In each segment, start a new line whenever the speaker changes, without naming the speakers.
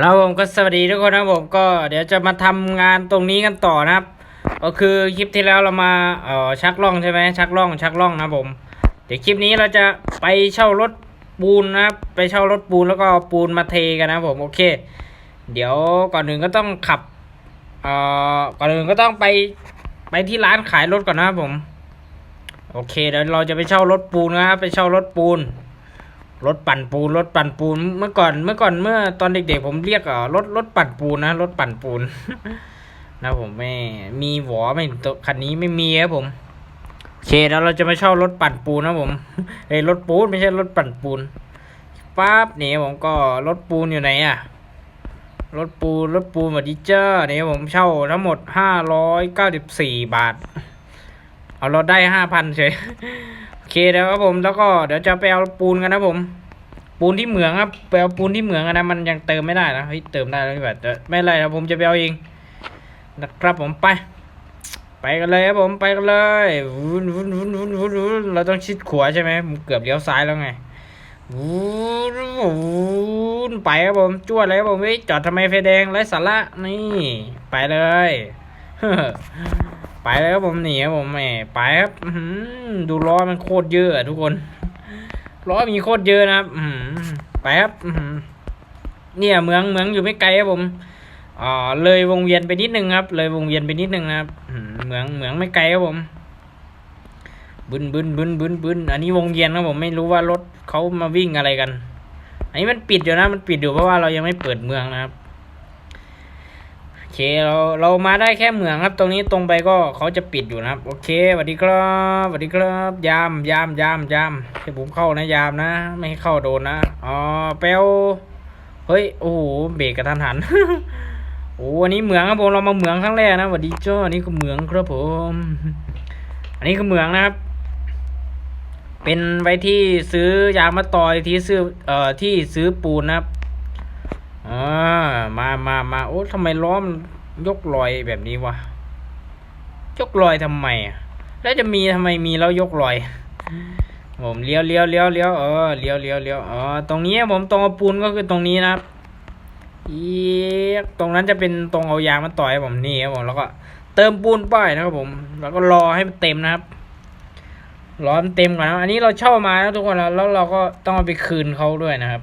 แล้วผมก็สวัสดีทุกคนนะครับผมก็เดี๋ยวจะมาทำงานตรงนี้กันต่อนะครับ ก็คือคลิปที่แล้วเรามาเอ่อชักล่องใช่ไหมชักล่อง ชักล่องนะผม เดี๋ยวคลิปนี้เราจะไปเช่ารถปูนนะครับไปเช่ารถปูนแล้วก็ปูนมาเทกันนะผมโอเค เดี๋ยวก่อนอื่นก็ต้องขับเอ่อก่อนอื่นก็ต้องไปไปที่ร้านขายรถก่อนนะครับผม โอเคเดี๋ยวเราจะไปเช่ารถปูนนะครับไปเช่ารถปูน รถปั่นปูนรถปั่นปูนเมื่อก่อนเมื่อก่อนเมื่อตอนเด็กๆผมเรียกอ่อรถรถปั่นปูนนะรถปั่นปูนนะผมไม่มีหวอไม่ตัวคันนี้ไม่มีครับผมโอเคแล้วเราจะมาเช่ารถปั่นปูนนะผมเอ้รถปูนไม่ใช่รถปั่นปูนปั๊บนี่ผมก็รถปูนอยู่ไหนอะรถปูนรถปูนวัดดิเจอร์นี่ผมเช่าทั้งหมดห้าร้อยเก้าสิบสี่บาท เอาเราได้ห้าพันเฉย เคเดี๋ยวครับผมแล้วก็เดี๋ยวจะไปเอาปูนกันนะผม ปูนที่เหมืองครับไปเอาปูนที่เหมืองนะมันยังเติมไม่ได้นะเฮ้ยเติมได้แล้วนี่แบบไม่เป็นไรนะผมจะไปเอาเองนะครับผมไป ไปกันเลยครับผมไปกันเลยวุ้นวุ้นวุ้นวุ้นวุ้นวุ้นเราต้องชิดขวาใช่ไหมผมเกือบเลี้ยวซ้ายแล้วไงวุ้นวุ้นไปครับผมจวดเลยครับผมเฮ้ยจอดทำไมไฟแดงไร้สาระนี่ ไปเลย ไปเลยครับผมหนีครับผมแหมไปครับดูล้อมันโคตรเยอะทุกคนล้อมีโคตรเยอะนะครับไปครับเนี่ยเมืองเมืองอยู่ไม่ไกลครับผมอ่าเลยวงเวียนไปนิดนึงครับ เลยวงเวียนไปนิดนึงนะครับเมืองเมืองไม่ไกลครับผมบึนบึนบึนบึนบึนอันนี้วงเวียนครับผมไม่รู้ว่ารถเขามาวิ่งอะไรกัน อันนี้มันปิดอยู่นะมันปิดอยู่เพราะว่าเรายังไม่เปิดเมืองนะครับ เคเราเรามาได้แค่เหมืองครับ ตรงนี้ตรงไปก็เขาจะปิดอยู่นะครับ โอเคสวัสดีครับสวัสดีครับ ยามยามยามยามให้ผมเข้านะยามนะ ไม่ให้เข้าโดนนะอ๋อเปลวเฮ้ยโอ้โหเบรกกระทันหันโอ้อันนี้เหมืองครับผมเรามาเหมืองครั้งแรกนะสวัสดีจ้าอันนี้คือเหมืองครับผม อันนี้คือเหมืองนะครับ เป็นไว้ที่ซื้อยางมาต่อยที่ซื้อเอ่อที่ซื้อปูนนะครับ อ่ามามามาโอ้ทำไมล้อมยกลอยแบบนี้วะยกลอยทำไมอะแล้วจะมีทำไมมีแล้วยกลอย ผมเลี้ยวเลี้ยวเลี้ยวเลี้ยวเออเลี้ยวเลี้ยวเลี้ยวเออตรงนี้ผมตรงปูนก็คือตรงนี้นะครับอีกตรงนั้นจะเป็นตรงเอายางมาต่อยผมนี่ครับผมแล้วก็เติมปูนป้ายนะครับผม แล้วก็รอให้มันเต็มนะครับรอให้มันเต็มก่อนนะอันนี้เราเช่ามาแล้วทุกคนแล้วแล้วเราก็ต้องเอาไปคืนเขาด้วยนะครับ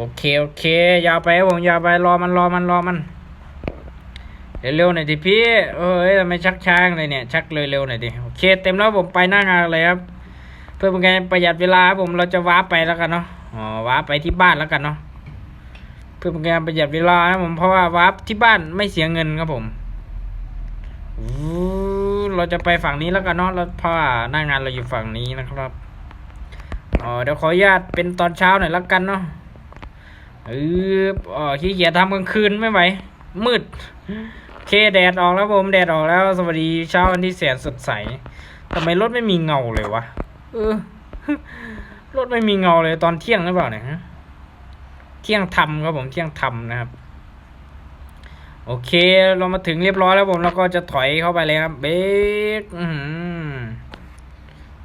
โอเค โอเค ยาวไปผมยาวไปรอมันรอมันรอมัน เร็วๆหน่อยดิพี่ เอ้ยทำไมชักช้างเลยเนี่ย ชักเร็วหน่อยดิ โอเค เต็มแล้วผมไปหน้างานเลยครับ เพื่อเป็นการประหยัดเวลาครับผมเราจะว้าร์ปไปแล้วกันเนาะ อ๋อ ว้าร์ปไปที่บ้านแล้วกันเนาะ เพื่อเป็นการประหยัดเวลานะผมเพราะว่าว้าร์ปที่บ้านไม่เสียเงินครับผมอู้เราจะไปฝั่งนี้แล้วกันเนาะแล้วเพราะว่าหน้างานเราอยู่ฝั่งนี้นะครับ อ๋อ เดี๋ยวขออนุญาตเป็นตอนเช้าหน่อยแล้วกันเนาะ เอออ๋อขี้เกียจทำกลางคืนไม่ไหวมืดเคแดดออกแล้วผมแดดออกแล้ว สวัสดีเช้าวันที่แสนสดใสทำไมรถไม่มีเงาเลยวะเออรถไม่มีเงาเลยตอนเที่ยงหรือเปล่าเนี่ยฮะเที่ยงทำครับผมเที่ยงทำนะครับ โอเค เรามาถึงเรียบร้อยแล้วผมแล้วก็จะถอยเข้าไปเลยครับเบรก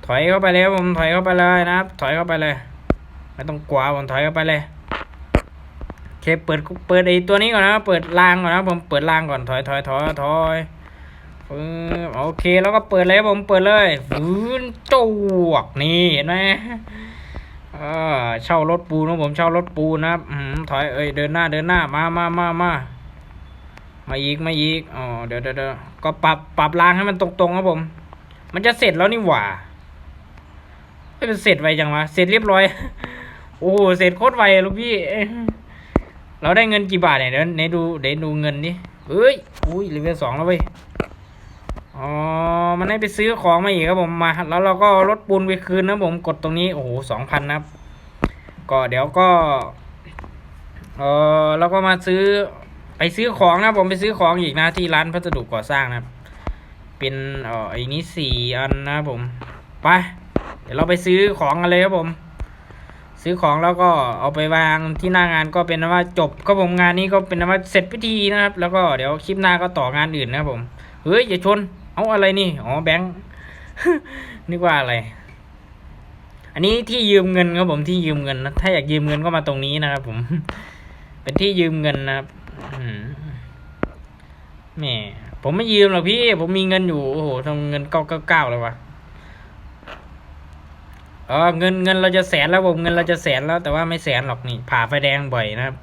ถอยเข้าไปเลยผมถอยเข้าไปเลยนะครับ ถอยเข้าไปเลยไม่ต้องกลัวผมถอยเข้าไปเลย เคเปิดเปิดไอตัวนี้ก่อนนะเปิดรางก่อนนะผมเปิดรางก่อนถอยถอยถอยถอยโอเคแล้วก็เปิดเลยผมเปิดเลยฟื้นจวกนี่เห็นไหมเออเช่ารถปูนะผมเช่ารถปูนะครับถอยเอ้ยเดินหน้าเดินหน้ามามามามามาอีกมาอีกอ๋อเดี๋ยวเดี๋ยวเดี๋ยวก็ปรับปรับรางให้มันตรงๆครับผม มันจะเสร็จแล้วนี่หว่าไม่เป็นเสร็จไวจังวะเสร็จเรียบร้อย โอ้โหเสร็จโคตรไวลูกพี่ เราได้เงินกี่บาทเนี่ยเดี๋ยวไหนดูเดี๋ยวดูเงินดิเฮ้ยอุ้ยเลเวลสองแล้วเว้ยอ๋อมันให้ไปซื้อของมาอีกครับผมมา แล้วเราก็เอารถปูนไปคืนนะผมกดตรงนี้โอ้โหสองพันนะครับก็เดี๋ยวก็เออเราก็มาซื้อไปซื้อของนะผมไปซื้อของอีกนะที่ร้านพัสดุก่อสร้างนะครับ เป็นเอ่อไอ้นี้สี่อันนะผมไปเดี๋ยวเราไปซื้อของกันเลยครับผม ซื้อของแล้วก็เอาไปวางที่หน้างานก็เป็นว่าจบก็ผมงานนี้ก็เป็นว่าเสร็จพิธีนะครับ แล้วก็เดี๋ยวคลิปหน้าก็ต่องานอื่นนะครับผมเฮ้ยอย่าชน เอาอะไรนี่อ๋อแบงค์นึกว่าอะไร อันนี้ที่ยืมเงินครับผมที่ยืมเงินนะถ้าอยากยืมเงินก็มาตรงนี้นะครับผม เป็นที่ยืมเงินนะครับอืมแหมผมไม่ยืมหรอกพี่ ผมมีเงินอยู่โอ้โหทำเงินเก้าเก้าเก้าเลยวะ อ๋อเงินเงินเราจะแสนแล้วผมเงินเราจะแสนแล้ว แต่ว่าไม่แสนหรอกนี่ผ่าไฟแดงบ่อยนะครับ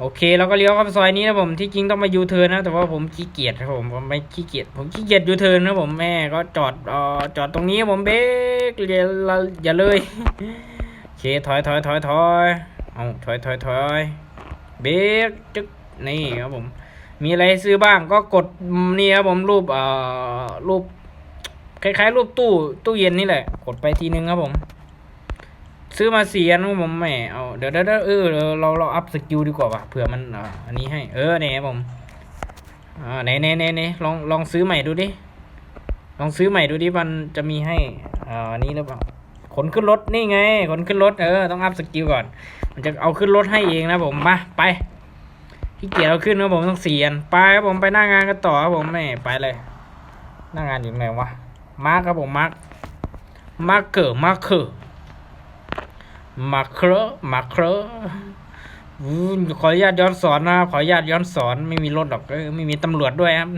โอเคเราก็เลี้ยวเข้าซอยนี้นะผมที่จริงต้องมายูเทิร์นนะ แต่ว่าผมขี้เกียจครับผมผมไม่ขี้เกียจผมขี้เกียจยูเทิร์นนะผมแม่ก็จอดเอ่อจอดตรงนี้ผมเบรกอย่าอย่าเลยโอเคถอยถอยถอยถอยเอาถอยถอยถอยเบรกจึ๊กนี่ครับผม มีอะไรซื้อบ้างก็กดนี่ครับผมรูปเอ่อรูป คล้ายๆ รูปตู้ตู้เย็นนี่แหละ กดไปทีนึงครับผม ซื้อมาสี่อันผมแหม่เอาเดี๋ยวเดี๋ยวเออเราเราอัพสกิลดีกว่าว่ะเผื่อมันอันนี้ให้เออเนี่ยผมอ่าไหนไหนไหนไหนลองลองซื้อใหม่ดูดิลองซื้อใหม่ดูดิมันจะมีให้อ่านี้หรือเปล่าขนขึ้นรถนี่ไงขนขึ้นรถเออต้องอัพสกิลก่อน มันจะเอาขึ้นรถให้เองนะผมมาไปพี่เกียรเอาขึ้นครับผมต้องสี่อันไปครับผมไปหน้างานกันต่อครับผมแหม่ไปเลย หน้างานอยู่ไหนวะ มาร์คครับผมมาร์คมาร์เกอร์มาร์เกอร์มาเครอะมาเครอะอืมขออนุญาตย้อนสอนนะขออนุญาตย้อนสอนไม่มีรถหรอกไม่มีตำรวจด้วยครับ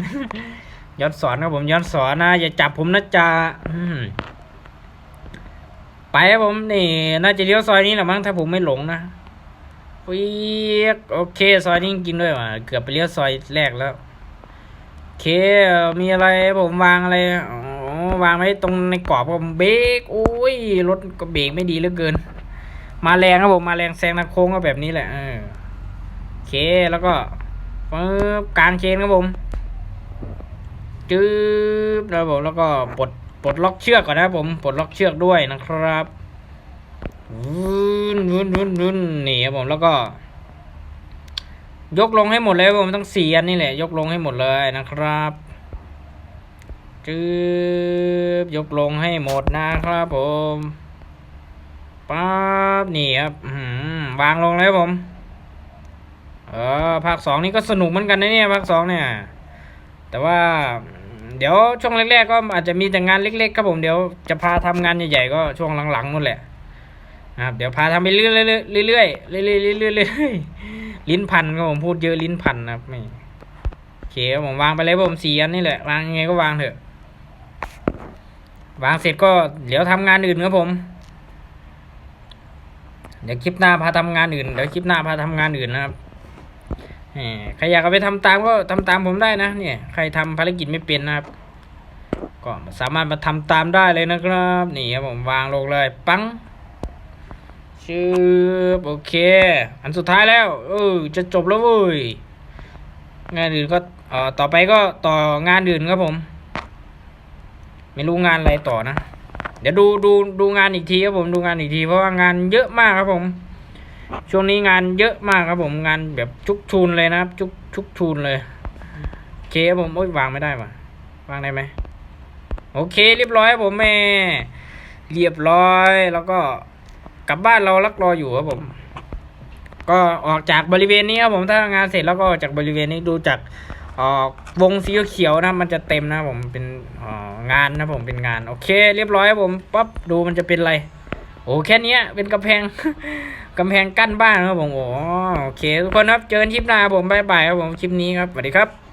ย้อนสอนครับผมย้อนสอนนะอย่าจับผมนะจ๊ะไปครับผมนี่น่าจะเลี้ยวซอยนี้แหละมั้งถ้าผมไม่หลงนะปีกโอเค ซอยนี้กินด้วยว่ะเกือบไปเลี้ยวซอยแรกแล้วโอเคมีอะไรผมวางอะไรอ๋อ วางไว้ตรงในกรอบผมเบรกโอ้ยรถก็เบรกไม่ดีเหลือเกิน มาแรงครับผมมาแรงแซงนักโค้งก็แบบนี้แหละเออโอเคแล้วก็ปึ๊บกลางเชนครับผมจืบแล้วผมแล้วก็ปลดปลดล็อกเชือกก่อนนะครับผมปลดล็อกเชือกด้วยนะครับวุ้นวุ้นวุ้นวุ้นนี่ครับผมแล้วก็ ยกลงให้หมดเลยครับผมต้องสี่อันนี่แหละ ยกลงให้หมดเลยนะครับ จืบยกลงให้หมดนะครับผมป๊าบนี่ครับวางลงเลยครับผม เออภาคสองนี่ก็สนุกเหมือนกันนะเนี่ยภาคสองเนี่ย แต่ว่าเดี๋ยวช่วงแรกๆก็อาจจะมีแต่งานเล็กๆครับผมเดี๋ยวจะพาทำงานใหญ่ๆก็ช่วงหลังๆนู่นแหละนะครับเดี๋ยวพาทำไปเรื่อยๆเรื่อยๆเรื่อยๆเรื่อยๆเรื่อยๆลิ้นพันครับผมพูดเยอะลิ้นพันนะครับไม่โอเคผมวางไปเลยผมสี่อันนี่แหละวางยังไงก็วางเถอะ วางเสร็จก็เดี๋ยวทำงานอื่นครับผม เดี๋ยวคลิปหน้าพาทำงานอื่น เดี๋ยวคลิปหน้าพาทำงานอื่นนะครับใครอยากเอาไปทำตามก็ทำตามผมได้นะเนี่ยใครทำภารกิจไม่เป็นนะครับ ก็สามารถมาทำตามได้เลยนะครับ นี่ครับผมวางลงเลยปังชืบโอเค อันสุดท้ายแล้ว เออจะจบแล้วเว้ยงานอื่นก็เอ่อต่อไปก็ต่องานอื่นครับผม ไม่รู้งานอะไรต่อนะ เดี๋ยวดูดูดูงานอีกทีครับผมดูงานอีกที เพราะว่างานเยอะมากครับผม ช่วงนี้งานเยอะมากครับผมงานแบบชุกชูนเลยนะครับ ชุกชุกชูนเลยโอเคครับผมโอ้ยวางไม่ได้ว่ะวางได้ไหมโอเค เรียบร้อยครับผมแม่เรียบร้อยแล้วก็กลับบ้านเราลักรออยู่ครับผม ก็ออกจากบริเวณนี้ครับผมถ้างานเสร็จแล้วก็ออกจากบริเวณนี้ดูจาก วงสีเขียวนะมันจะเต็มนะผมเป็นงานนะผมเป็นงานโอเค เรียบร้อยผมปั๊บดูมันจะเป็นอะไร โอ้แค่นี้เป็นกำแพงกำแพงกั้นบ้านครับผมโอ้โอเค ทุกคนครับเจอกันคลิปหน้าผมบายบายครับผมคลิปนี้ครับสวัสดีครับ